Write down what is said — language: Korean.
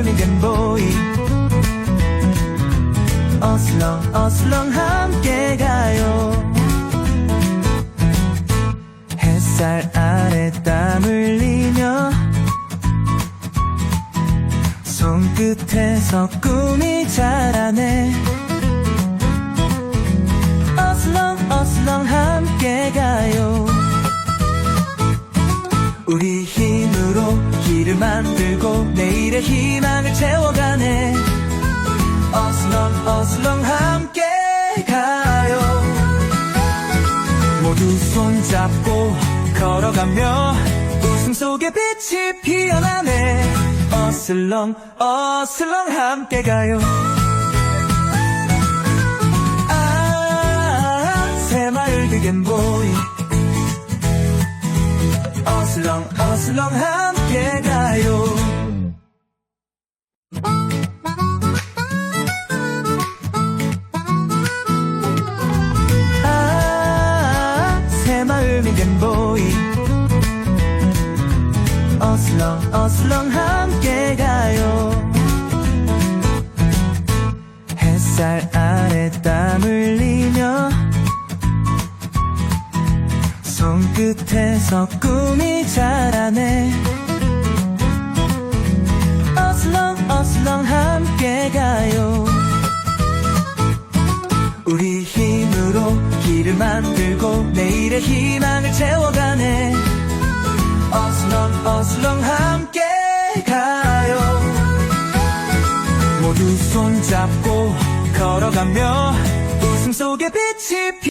흐르는 겐보이. 어슬렁 어슬렁 함께 가요. 햇살 아래 땀 흘리며 손끝에서 꿈이 자라네. 어슬렁 어슬렁 함께 가요. 우리 힘 으로 길을 만들고 내일의 희망을 채워가네. 어슬렁 어슬렁 함께 가요. 모두 손잡고 걸어가며 웃음 속에 빛이 피어나네. 어슬렁 어슬렁 함께 가요. 아 새마을 그겐 보이 어슬렁 어슬렁 함께 가요. 아 어슬렁 어슬렁 함께 가요. 햇살 손끝에서 꿈이 자라네. 어슬렁 어슬렁 함께 가요. 우리 힘으로 길을 만들고 내일의 희망을 채워가네. 어슬렁 어슬렁 함께 가요. 모두 손잡고 걸어가며 웃음 속에 빛이 피